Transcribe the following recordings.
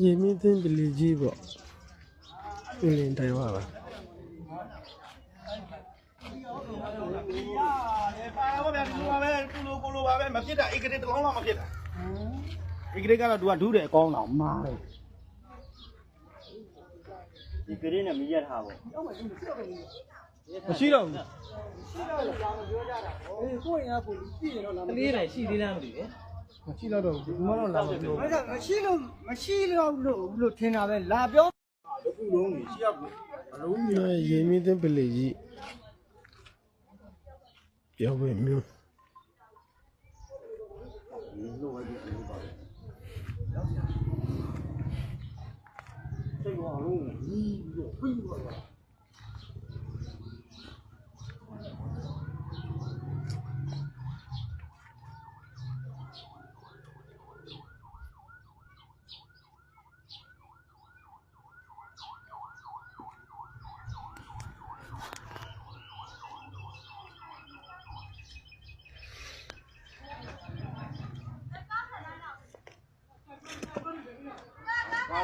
ရေမင်းသိန်းပလီကြီးပေါ့အင်းလင်းတိုင်ဝါပါရတယ်ပါတော့ဗျာဒီလိုပါပဲကုလိုကိုလိုပါပဲမဖြစ်တာဧကရေတစ်လုံးလောက်မဖြစ်တာဧကရေကတော့ तू ကဒူးတယ်အကောင်းတော့မားတယ်ဒီကလေးနဲ့မရက်ထားပေါ့မရှိတော့ဘူးကလေးတွေရှိသေးလားမသိဘူး မရှိတော့တော့ဘူးဒီမှာတော့လာမပြောအဲ့ဒါမရှိလို့မရှိတော့လို့လို့ထင်တာပဲလာပြောဘူးခုလုံးကြီးရှိရဘူးဘလုံးကြီးအဲရေမင်းသိန်းပလီကြီးပြောဝင်မျိုးစိတ်ကောင်းလုံးကြီးပြီးတော့ပြီးတော့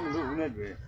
Thank.